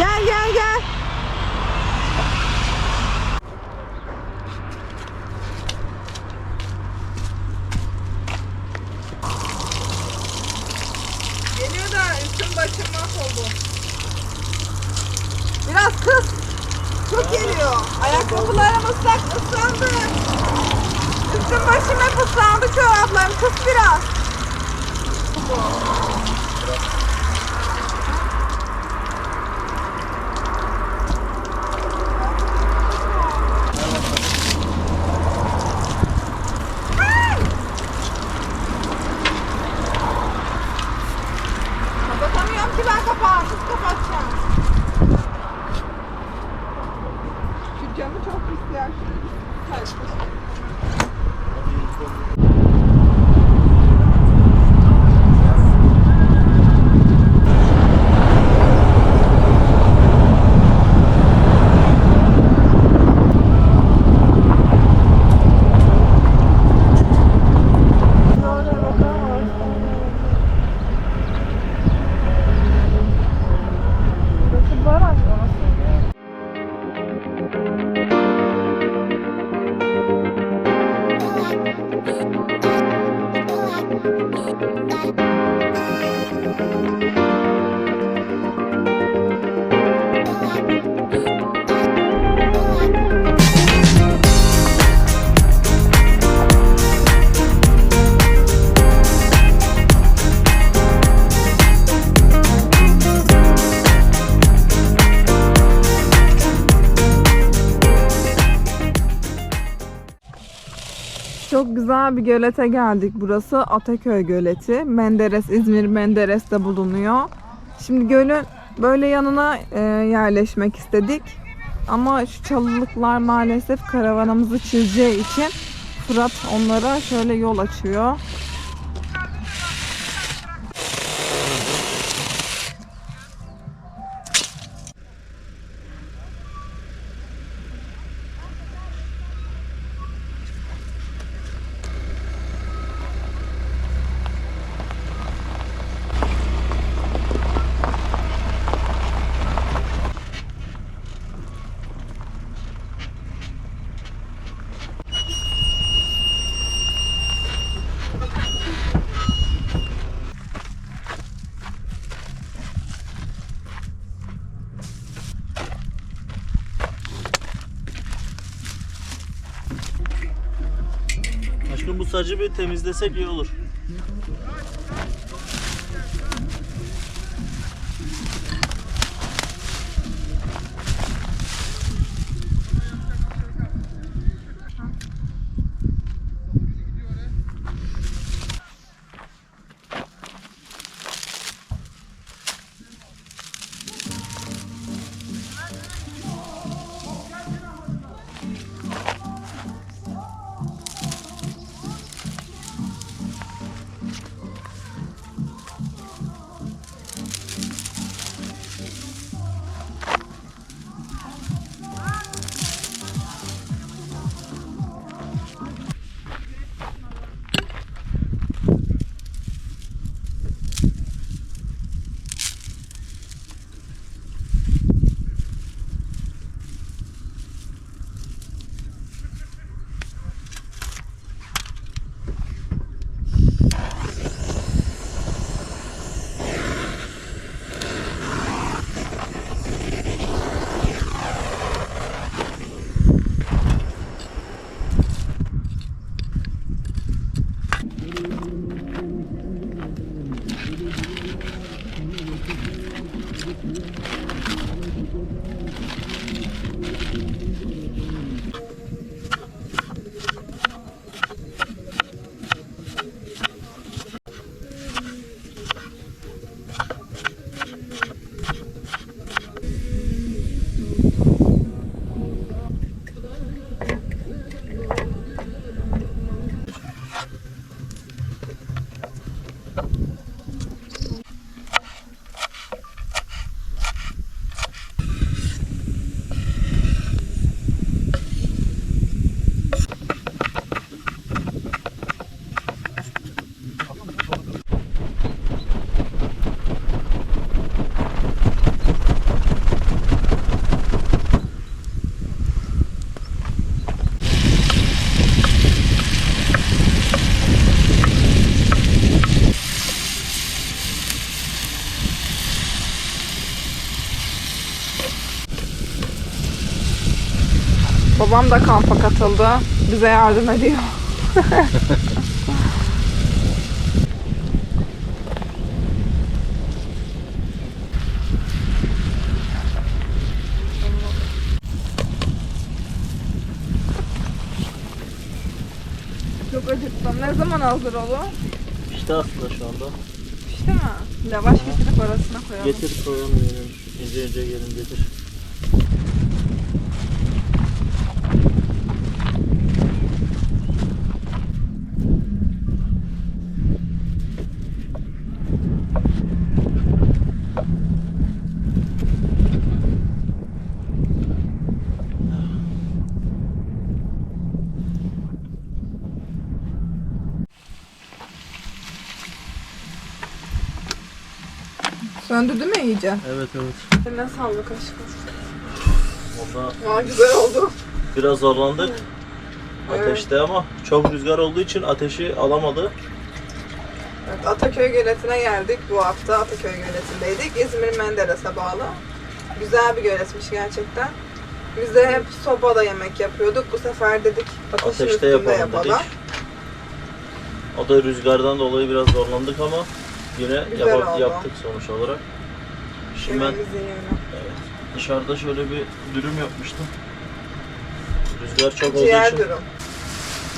Yeah, yeah, yeah. Çok güzel bir gölete geldik. Burası Ataköy Göleti. Menderes, İzmir Menderes'te bulunuyor. Şimdi gölün böyle yanına e, yerleşmek istedik. Ama şu çalılıklar maalesef karavanımızı çizeceği için Fırat onlara şöyle yol açıyor. Sacı bir temizlesek iyi olur. Babam da kampa katıldı. Bize yardım ediyor. Çok acıktım. Ne zaman hazır olur? İşte aslında şu anda. Pişti mi? Lavaş getirip arasına koyalım. Getir koyalım. İnce ince gelin getir. Söndü değil mi iyice? Evet evet. Eline sağlık aşkım. Aa güzel oldu. biraz zorlandık. Evet. Ateşte ama çok rüzgar olduğu için ateşi alamadı. Evet, Ataköy Göleti'ne geldik. Bu hafta Ataköy Göleti'ndeydik. İzmir Menderes'e bağlı. Güzel bir göletmiş gerçekten. Biz de hep sobada yemek yapıyorduk. Bu sefer dedik ateşin Ateşte üstünde yapalım yapalım. dedik. O da rüzgardan dolayı biraz zorlandık ama yine Güzel oldu. yaptık sonuç olarak. Şimdi ben Yemeğimizin yanına. evet, dışarıda şöyle bir dürüm yapmıştım. Rüzgar çok olduğu Ciğer için dürüm.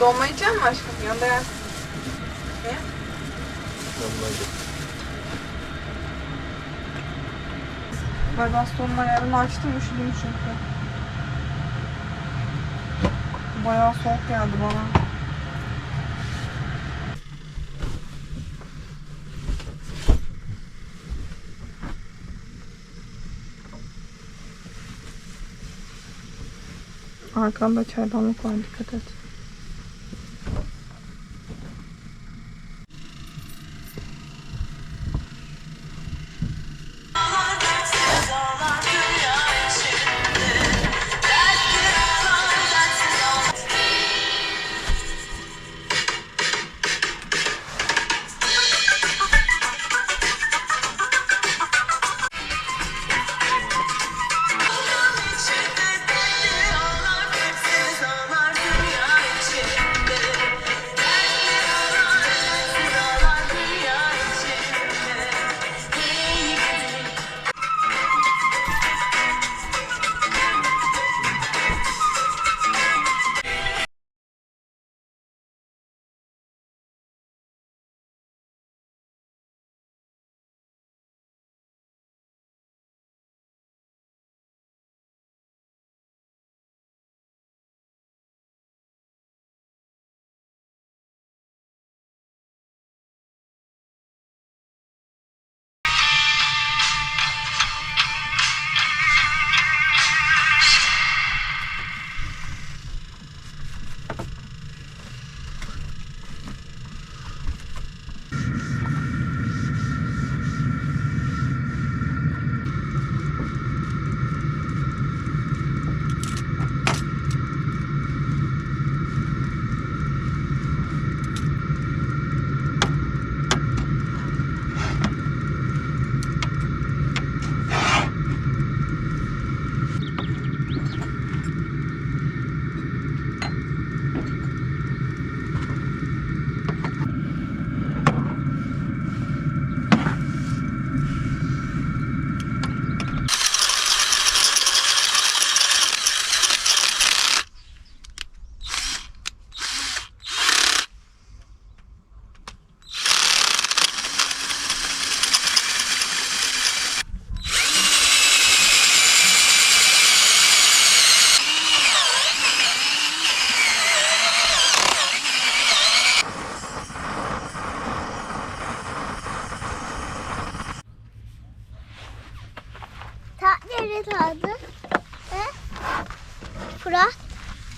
Donma yiyecek misin aşkım? Yanında yersin. yanındaydı. Ben bastonla yarın açtım üşüdüm çünkü. Bayağı soğuk geldi bana. Arkanda çaydanlık var dikkat et.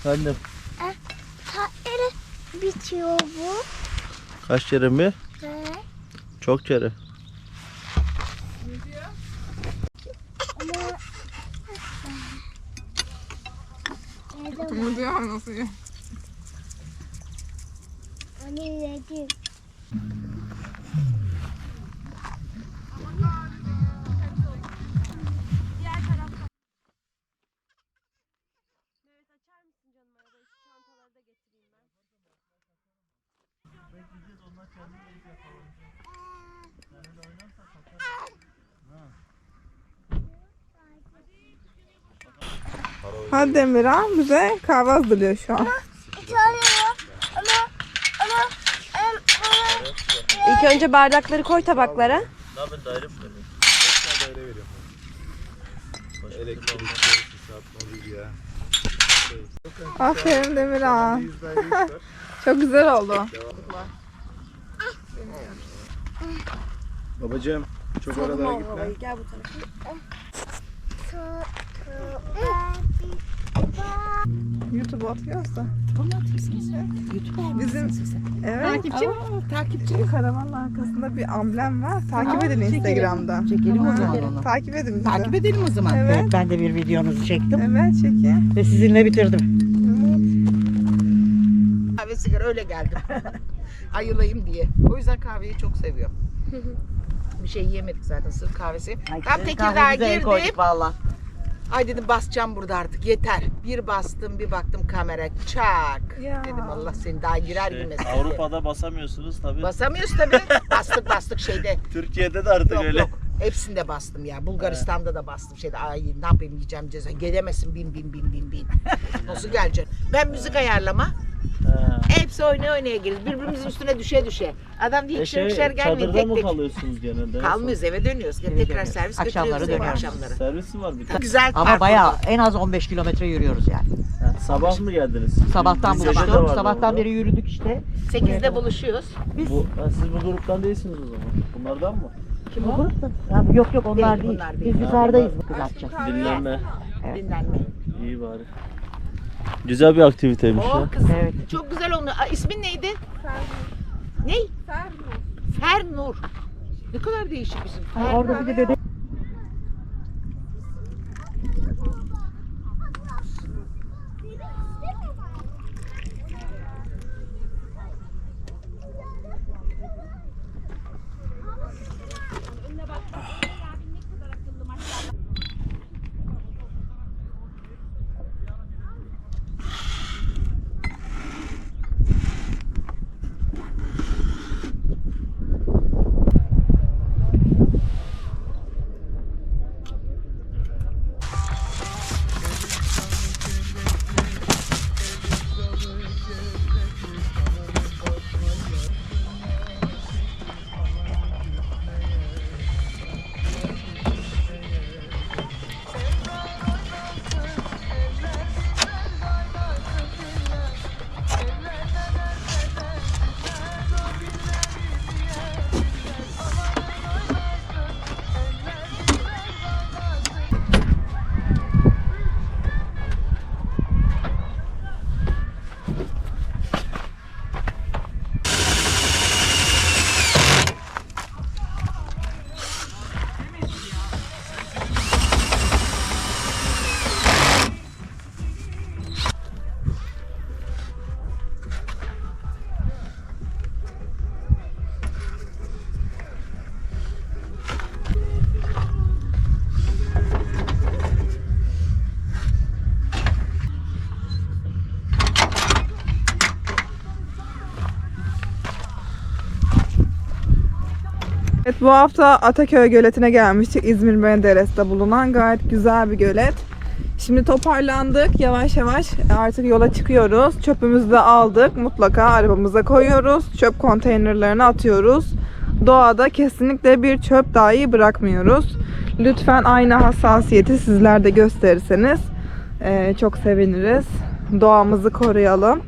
Annem Tatlı bitiyor bu. kaç kere mi? He. Çok kere. Ama Yedim. Bunu diyor nasıl ya? Onu yedim. Kendi gelip. Hadi Emirhan bize kahve hazırlıyor şu an. İlk önce bardakları koy tabaklara. Ne daire mi daire veriyorum. Elektrik. Aferin Demirhan. Çok güzel oldu. Babacığım çok oralara gitme. Gel bu tarafa. su su YouTube atıyorsa. Bunu atıyorsunuz. YouTube Bizim evet. Takipçi mi? Takipçi. Karavanın arkasında bir amblem var. Takip edin Instagram'da. Çekelim o zaman onu. Takip edin bizi. Takip edelim o zaman. Evet. Evet, Ben de bir videonuzu çektim Evet çekin. ve sizinle bitirdim. Kahve sigara öyle geldim. Ayılayım diye. O yüzden kahveyi çok seviyorum. bir şey yemedik zaten sırf kahvesi. Tam Tekirdağ'a girdim. valla. Ay dedim basacağım burada artık yeter. Bir bastım bir baktım kamera çak. Ya. Dedim Allah seni daha girer Şey, girmez. Avrupa'da basamıyorsunuz tabii. Basamıyoruz tabii. bastık bastık şeyde. Türkiye'de de artık Yok öyle. yok. Hepsinde bastım ya. Bulgaristan'da da bastım. Şeyde ay ne yapayım yiyeceğim ceza. Gelemezsin bin bin bin bin bin. Nasıl geleceksin? Ben müzik ayarlama. Ha. Hepsi oynaya oynaya geliriz. Birbirimizin üstüne düşe düşe. Adam diye ikişer şey, ikişer gelmeyin çadırda tek mı tek. kalıyorsunuz genelde? Kalmıyoruz eve dönüyoruz. Tekrar servis Akşamları götürüyoruz eve dönüyoruz. akşamları. Servisi var bir tane. Güzel Ama bayağı orada. en az 15 kilometre yürüyoruz yani. Ha, sabah mı geldiniz? siz? Sabahtan Biz gece de buluştuk. vardı Sabahtan orada. beri yürüdük işte. Sekizde buluşuyoruz. Bu, ha, siz bu gruptan değilsiniz o zaman. Bunlardan mı? Kim o? Yok yok onlar Değil, değil. bunlar değil. Biz yukarıdayız bu kız. Dinlenme. Dinlenme. İyi bari. Güzel bir aktiviteymiş Oh ya. kız. Evet. Çok güzel oldu. Aa, ismin neydi? Ney? Fernur. Ne kadar değişik isim. Fernur. Orada bir de bebek Evet bu hafta Ataköy Göleti'ne gelmiştik. İzmir Menderes'te bulunan gayet güzel bir gölet. Şimdi toparlandık. Yavaş yavaş artık yola çıkıyoruz. Çöpümüzü de aldık. Mutlaka arabamıza koyuyoruz. Çöp konteynerlerine atıyoruz. Doğada kesinlikle bir çöp dahi bırakmıyoruz. Lütfen aynı hassasiyeti sizler de gösterirseniz çok seviniriz. Doğamızı koruyalım.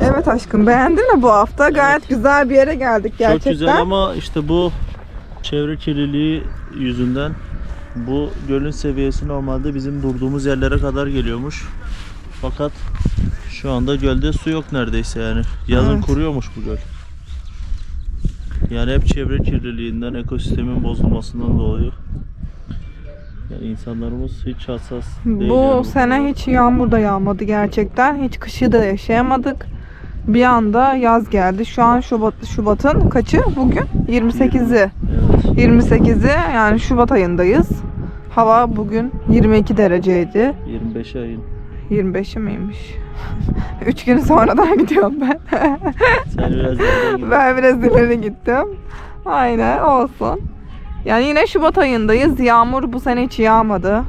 Evet aşkım beğendin mi bu hafta? Gayet güzel bir yere geldik gerçekten. Çok güzel ama işte bu çevre kirliliği yüzünden bu gölün seviyesi normalde bizim durduğumuz yerlere kadar geliyormuş. Fakat şu anda gölde su yok neredeyse yani. Yazın Evet. kuruyormuş bu göl. Yani hep çevre kirliliğinden, ekosistemin bozulmasından dolayı. Yani insanlarımız hiç hassas değil. Bu yani sene konuda. hiç yağmur da yağmadı gerçekten. Hiç kışı da yaşayamadık. Bir anda yaz geldi. Şu an Şubat, Şubat'ın kaçı bugün? 28'i. Evet. 28'i yani Şubat ayındayız. Hava bugün 22 dereceydi. 25 ayın. 25'i miymiş? 3 gün sonradan gidiyorum ben. Sen biraz ben biraz ileri gittim. Aynen olsun. Yani yine Şubat ayındayız. Yağmur bu sene hiç yağmadı.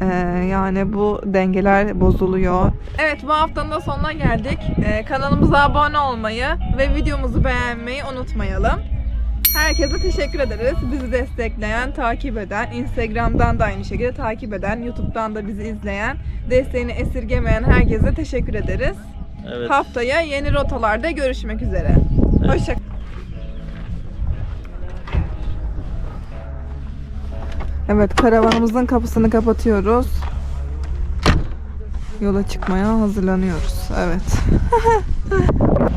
Ee, yani bu dengeler bozuluyor. Evet bu haftanın da sonuna geldik. Ee, kanalımıza abone olmayı ve videomuzu beğenmeyi unutmayalım. Herkese teşekkür ederiz. Bizi destekleyen, takip eden, Instagram'dan da aynı şekilde takip eden, YouTube'dan da bizi izleyen, desteğini esirgemeyen herkese teşekkür ederiz. Evet. Haftaya yeni rotalarda görüşmek üzere. Hoşça Evet, karavanımızın kapısını kapatıyoruz. Yola çıkmaya hazırlanıyoruz. Evet.